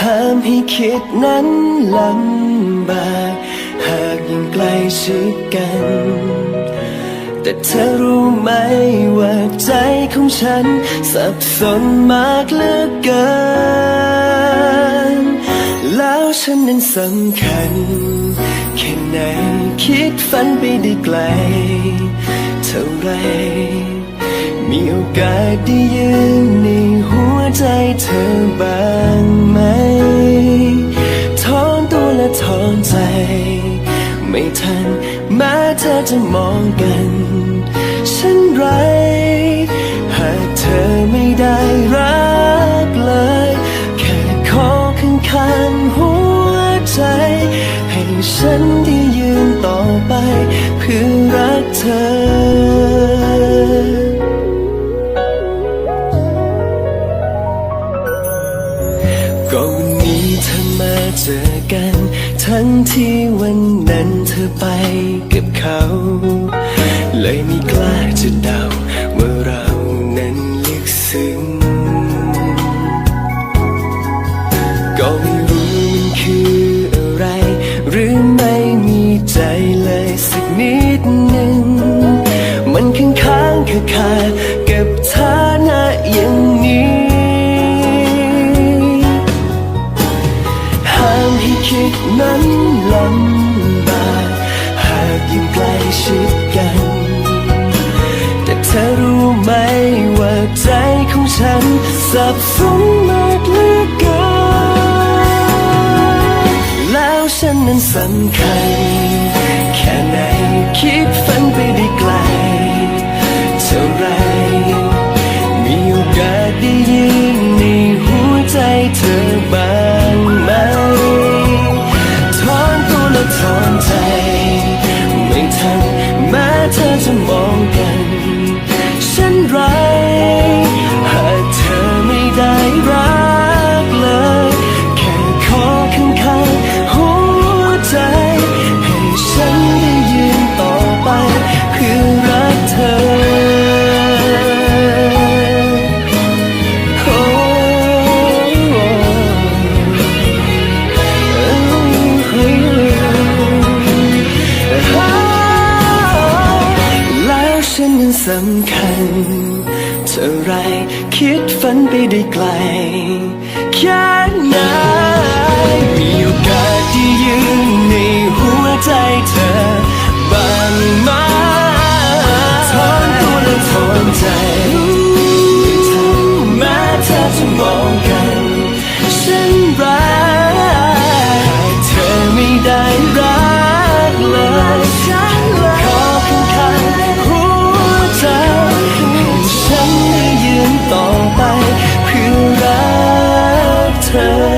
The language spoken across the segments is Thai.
ห้ามให้คิดนั้นลำบากหากยิ่งใกลชิดกัน แต่เธอรู้ไหมว่าใจของฉัน สับสนมากเหลือเกิน แล้วฉันนั้นสำคัญ แค่ไหนคิดฝันไปได้ไกล เท่าไรมีโอกาสได้ยืนในหัว ใจเธอบ้างไหมถอนตัวและถอนใจ ไม่ทันแม้เธอจะมองกัน ฉันไร ที่วันนั้นเธอไปกับเขา เลยไม่กล้าจะเดาว่าเรานั้นลึกซึ้ง ก็ไม่รู้มันคืออะไร หรือไม่มีใจเลยสักนิดหนึ่ง มันค้างค้างคาคา คิดนั้นลำบากหากยิ่งใกล้ชิดกัน แต่เธอรู้ไหมว่าใจของฉัน สับสนมากเหลือเกินแล้วฉันนั้นสำคัญ แค่ไหนคิดฝันไปได้ไกลเท่าไรมีโอกาสได้ยืนในหัวใจเธอบ้าง อนตัวและถอนใจ ไม่ทันแม้เธอจะมองกัน ฉันรัก อะไร คิดฝันไปได้ไกล แค่ไหนมีโอกาสที่ยืนในหัวใจเธอบ้างไหมทอนตัวและทอนใจแม้เธอจะมองกันฉัน ก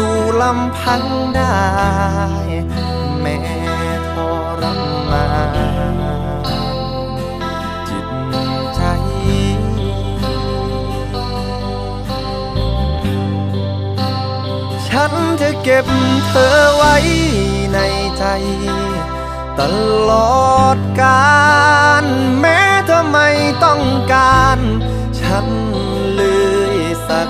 ู่ ลำพังได้ แม้ทรมานจิตใจ ฉันจะเก็บเธอไว้ในใจ ตลอดกาลแม้เธอไม่ต้องการ ฉันเลยสัก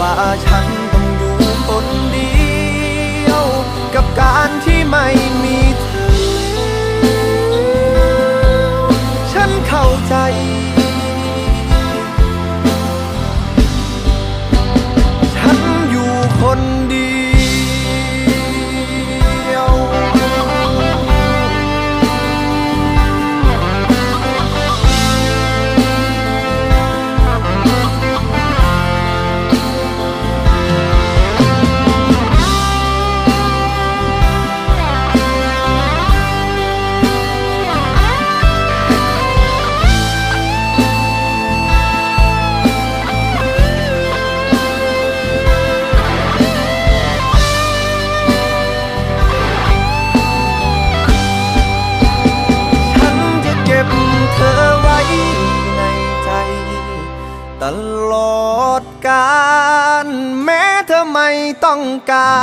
ว่าฉันต้องอยู่คนเดียว กับการที่ไม่มีเธอ ฉันเข้าใจ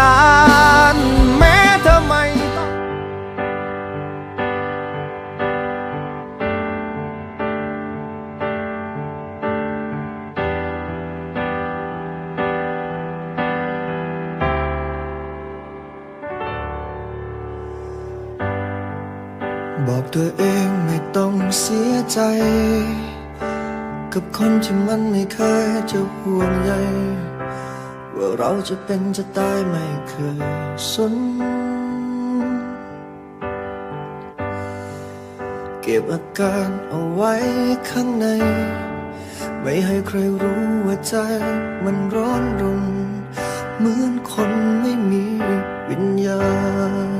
กาลแม้เธอไม่ต้องบอกตัวเองไม่ต้องเสียใจ กับคนที่มันไม่เคยจะห่วงใย ว่าเราจะเป็นจะตายไม่เคยสน เก็บอาการเอาไว้ข้างใน ไม่ให้ใครรู้ว่าใจมันร้อนรน เหมือนคนไม่มีวิญญาณ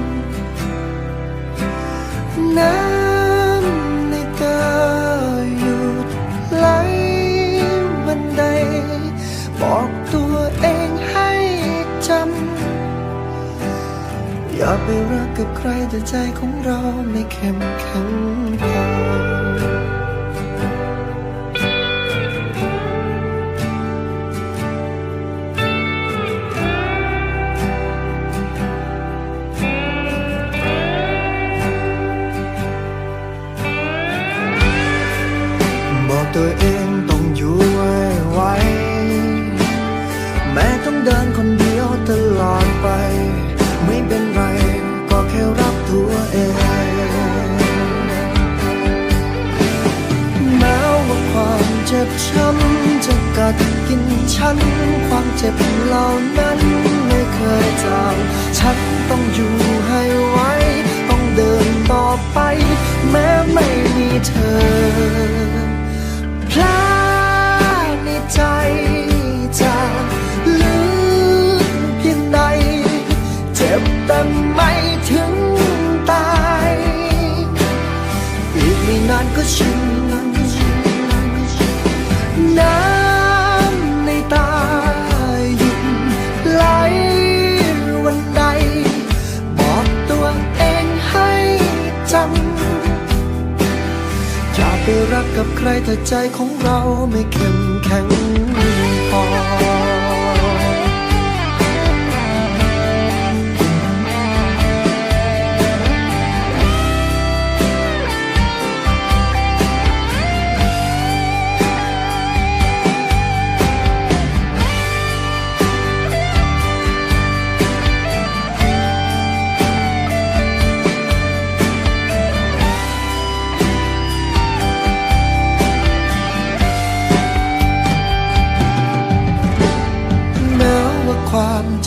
น้ำในตาหยุดไหลบันใดบอกตัวเองให้จำ อย่าไปรักกับใครแต่ใจของเราไม่เข้มแข็งพอ ดกินฉัน ความเจ็บเหล่านั้นไม่เคยจางฉันต้องอยู่ให้ไวต้องเดินต่อไป แม้ไม่มีเธอพลาในใจจะลืมเพียงใดเจ็บแต่ไม่ถึงตาย อีกไม่นานก็ชิน กับใครแต่ใจของเราไม่เข้มแข็ง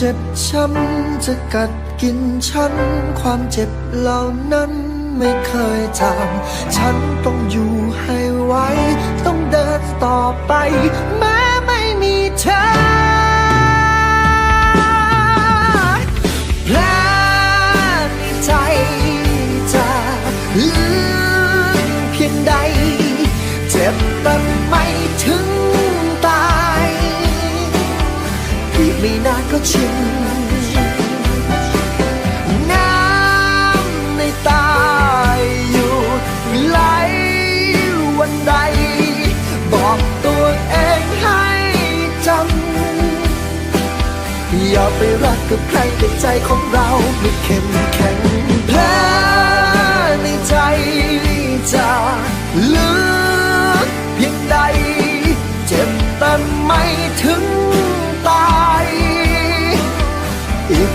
จ็บช้ำจะกัดกินฉัน ความเจ็บเหล่านั้นไม่เคยจางฉันต้องอยู่ให้ไหวต้องเดินต่อไป แม้ไม่มีเธอแผลในใจจะ กไม่นานก็ชินน้ำในตาอยู่ไหลวันใด บอกตัวเองให้จำอย่าไปรักกับใครแต่ใจของเราไม่เข้มแข็งแผลในใจจะลึ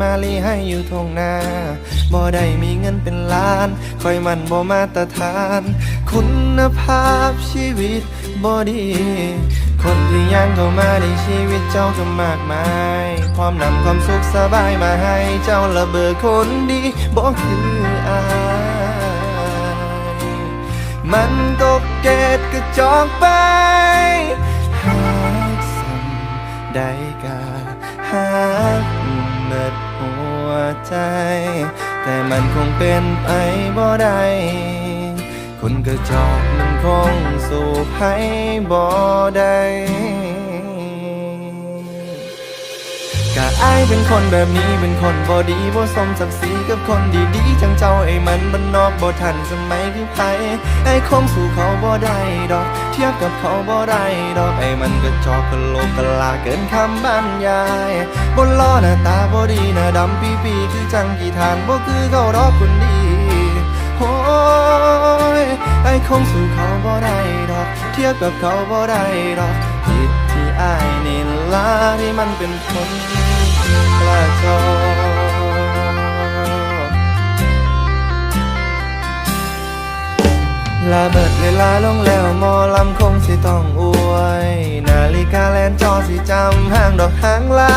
มาลีให้อยู่ทงนาบ่ได้มีเงินเป็นล้าน คอยมันบ่มาตรฐาน คุณภาพชีวิตบ่ดี คนที่ยังเข้ามาในชีวิตเจ้าก็มากมาย พร้อมนำความสุขสบายมาให้เจ้าระเบิดคนดีบ่คืออายมันตกเกตกระจอกไปหากสัมได้กาหาก ใจ แต่มันคงเป็นไปบ่ได้คนกระจอกมันคงสู่ให้บ่ได้ กะอายเป็นคนแบบนี้เป็นคนบ่ดีบ่สมศักดิ์ศรีกับคนดีๆจังเจ้าไอ้มันมันนอกบ่ทันสมัยคือไผไอ้คงสู่เขาบ่ได้ดอก เทียบกับเขาบ่ได้ดอกไอ้มันก็จอกกะโลกกะลาเกินคำบรรยายบนล้อหน้าตาบ่ดีหน้าดำปีปีๆคือจังกี่ทานบ่คือเขาดอกคนดีโอ้ยไอ้คงสู่เขาบ่ได้ดอก เทียบกับเขาบ่ได้ดอก อายนี่ล่ะที่มันเป็นคนกระจอลาเบิดเวลาลงแล้วมอลำคงสิต้องอวย นาฬิกาแลนจอสิจำห้างดอกหางลา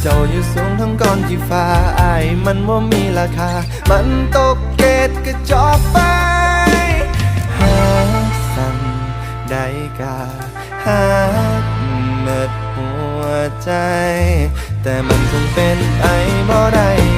เจ้าอยู่สูงทั้งก้อนที่ฟ้าอายมันว่ามีราคา มันตกเกตกระจอกไปหาสั่งได้กาหา ใจ แต่มันคงเป็นไอบ่ได้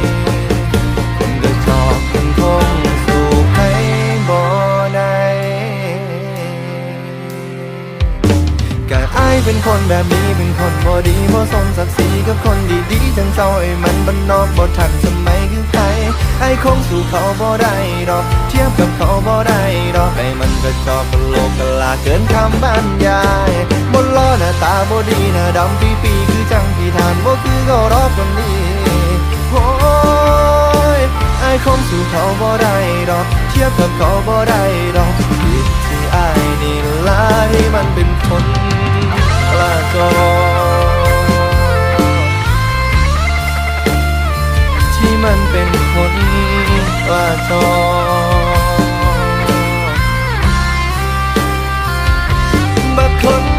เป็นคนแบบนี้เป็นคนบ่ดีบ่สมศักดิ์ศรีกับคนดีๆจังเจ้าไอ้มันบ้านนอกบ่ทันสมัยคือใครไอ้คงสู่เขาบ่ได้ดอก เทียบกับเขาบ่ได้ดอกไอ้มันก็จอกกะโลกกะลาเกินคำบรรยายบนล้อหน้าตาบ่ดีหน้าดำปีปีคือจังพี่ทานบ่คือเขารอบคนนี้โอ้ยไอ้คงสู่เขาบ่ได้ดอก เทียบกับเขาบ่ได้ดอกผิดที่ไอายนี่ละที่มันเป็นคน ละจอที่มันเป็นคนละจอบัดคน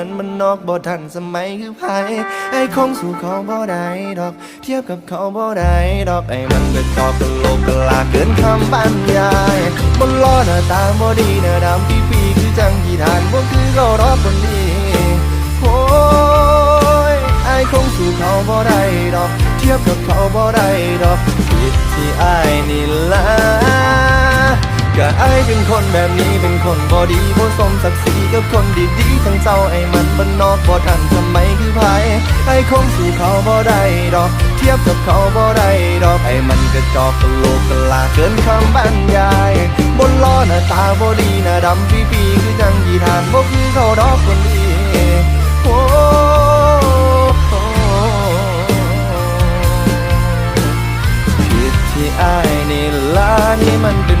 มันมันนอกบ่ทันสมัยคือไผไอ้คงสู่เขาบ่ได้ดอก เทียบกับเขาบ่ได้ดอกไอ้มันก็จอกกะโลกกะลาเกินคำบรรยายบนล้อหน้าตาบ่ดีหน้าดำปีปีคือจังกี่ทานบ่คือเขารอคนดีโอ้ยไอ้คงสู่เขาบ่ได้ดอก เทียบกับเขาบ่ได้ดอกผิดที่ไอ้นี่ละ ก็ไอเป็นคนแบบนี้เป็นคนบอดีบ่สมศักดิ์ศรีกับคนดีๆทั้งเจ้าไอ้มันบ้านนอกบ่ทันสมัยคือไผไอ้คงสู่เขาบ่ได้ดอก เทียบกับเขาบ่ได้ดอกไอ้มันกระจอกกะโลกกะลาเกินคำบรรยาย บนล้อหน้าตาบ่ดีหน้าดำปีปีคือจังยีทานบ่คือเขาดอกคนดีโอ้ผิดที่อายนี่ล่ะนี่มันเป็น